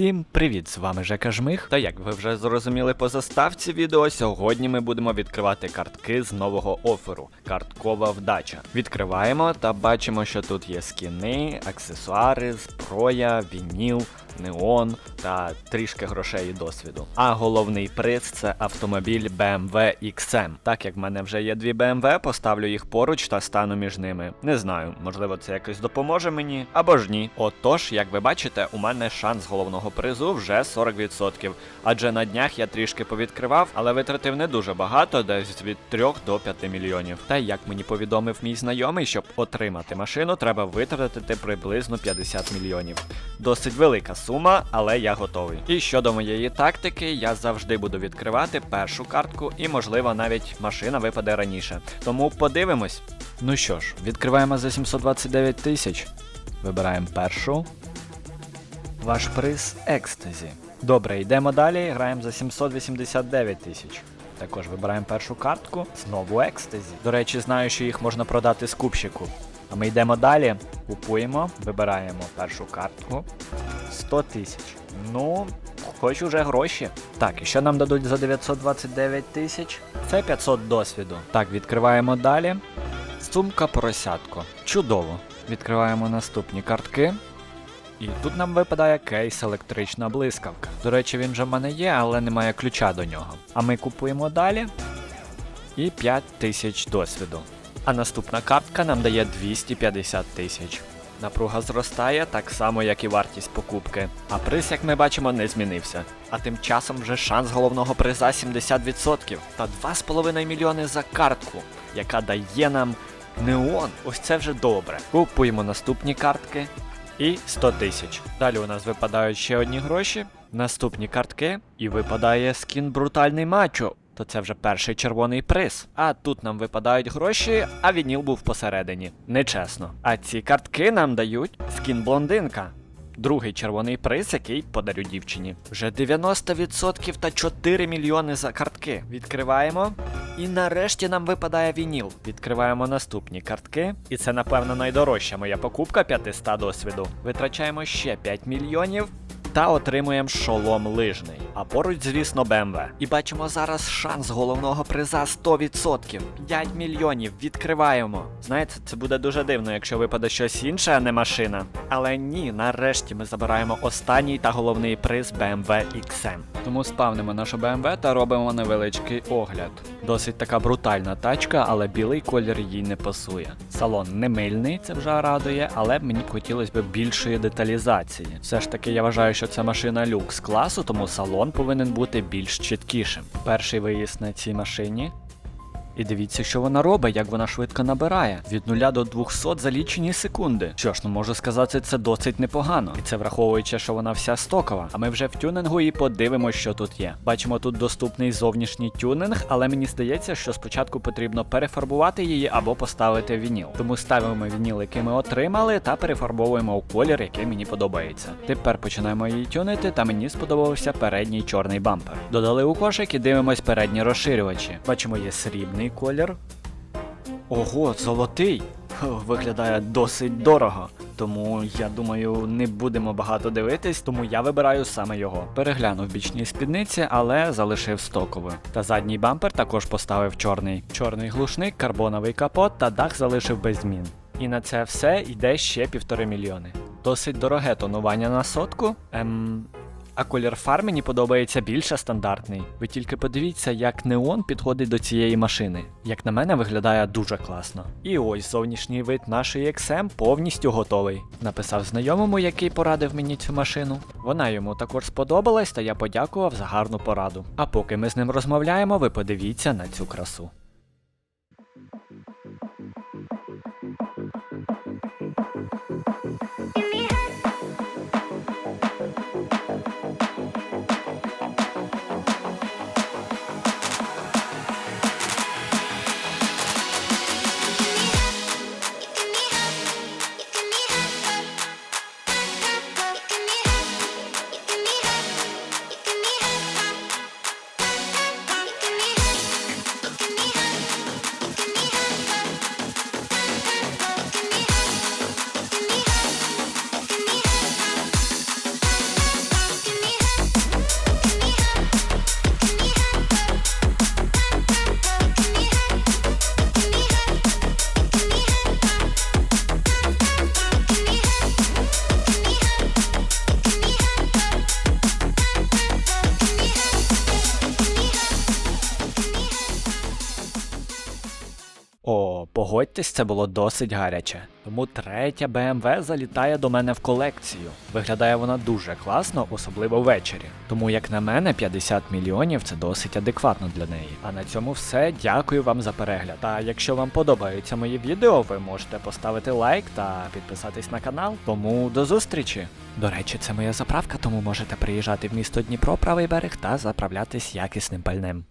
Всім привіт! З вами Жека Жмих. Та як ви вже зрозуміли по заставці відео, сьогодні ми будемо відкривати картки з нового оферу карткова вдача. Відкриваємо та бачимо, що тут є скіни, аксесуари, зброя, вініл, неон та трішки грошей і досвіду. А головний приз це автомобіль BMW XM. Так як в мене вже є дві BMW, поставлю їх поруч та стану між ними. Не знаю, можливо, це якось допоможе мені або ж ні. Отож, як ви бачите, у мене шанс головного призу вже 40%. Адже на днях я трішки повідкривав, але витратив не дуже багато, десь від 3 до 5 мільйонів. Та як мені повідомив мій знайомий, щоб отримати машину, треба витратити приблизно 50 мільйонів. Досить велика сума, але я готовий. І щодо моєї тактики, я завжди буду відкривати першу картку, і, можливо, навіть машина випаде раніше. Тому подивимось. Ну що ж, відкриваємо за 729 тисяч. Вибираємо першу. Ваш приз екстазі. Добре, йдемо далі. Граємо за 789 тисяч. Також вибираємо першу картку. Знову екстазі. До речі, знаю, що їх можна продати з купщику. А ми йдемо далі. Купуємо, вибираємо першу картку. 100 тисяч. Ну, хочу вже гроші. Так, і що нам дадуть за 929 тисяч? Це 500 досвіду. Так, відкриваємо далі. Сумка поросятко. Чудово. Відкриваємо наступні картки. І тут нам випадає кейс електрична блискавка. До речі, він вже в мене є, але немає ключа до нього. А ми купуємо далі. І 5 тисяч досвіду. А наступна картка нам дає 250 тисяч. Напруга зростає так само, як і вартість покупки. А приз, як ми бачимо, не змінився. А тим часом вже шанс головного приза 70% та 2,5 мільйони за картку, яка дає нам неон. Ось це вже добре. Купуємо наступні картки і 100 тисяч. Далі у нас випадають ще одні гроші, наступні картки, і випадає скін брутальний мачо. То це вже перший червоний приз. А тут нам випадають гроші, а вініл був посередині. Нечесно. А ці картки нам дають скін блондинка. Другий червоний приз, який подарю дівчині. Вже 90% та 4 мільйони за картки. Відкриваємо. І нарешті нам випадає вініл. Відкриваємо наступні картки. І це, напевно, найдорожча моя покупка 500 досвіду. Витрачаємо ще 5 мільйонів. Та отримуємо шолом лижний. А поруч, звісно, БМВ. І бачимо зараз шанс головного приза 100%. 5 мільйонів. Відкриваємо. Знаєте, це буде дуже дивно, якщо випаде щось інше, а не машина. Але ні, нарешті ми забираємо останній та головний приз BMW XM. Тому спавнимо нашу BMW та робимо невеличкий огляд. Досить така брутальна тачка, але білий колір їй не пасує. Салон не мильний, це вже радує, але мені хотілося б більшої деталізації. Все ж таки, я вважаю, що це машина люкс класу, тому салон повинен бути більш чіткішим. Перший виїзд на цій машині. І дивіться, що вона робить, як вона швидко набирає. Від 0 до 200 за лічені секунди. Що ж, ну можу сказати, це досить непогано. І це враховуючи, що вона вся стокова. А ми вже в тюнингу і подивимося, що тут є. Бачимо, тут доступний зовнішній тюнинг, але мені здається, що спочатку потрібно перефарбувати її або поставити вініл. Тому ставимо вініл, який ми отримали, та перефарбовуємо у колір, який мені подобається. Тепер починаємо її тюнити, та мені сподобався передній чорний бампер. Додали у кошик і дивимось передні розширювачі. Бачимо, є срібний колір. Ого, золотий! Виглядає досить дорого. Тому я думаю, не будемо багато дивитись, тому я вибираю саме його. Переглянув бічні спідниці, але залишив стоковою. Та задній бампер також поставив чорний. Чорний глушник, карбоновий капот та дах залишив без змін. І на це все йде ще півтори мільйони. Досить дороге тонування на сотку. Ем. А колір фар мені подобається більше стандартний. Ви тільки подивіться, як неон підходить до цієї машини. Як на мене, виглядає дуже класно. І ось зовнішній вид нашої XM повністю готовий. Написав знайомому, який порадив мені цю машину. Вона йому також сподобалась, та я подякував за гарну пораду. А поки ми з ним розмовляємо, ви подивіться на цю красу. Погодьтесь, це було досить гаряче. Тому третя BMW залітає до мене в колекцію. Виглядає вона дуже класно, особливо ввечері. Тому, як на мене, 50 мільйонів це досить адекватно для неї. А на цьому все. Дякую вам за перегляд. Та якщо вам подобаються мої відео, ви можете поставити лайк та підписатись на канал. Тому до зустрічі! До речі, це моя заправка, тому можете приїжджати в місто Дніпро, правий берег та заправлятись якісним пальним.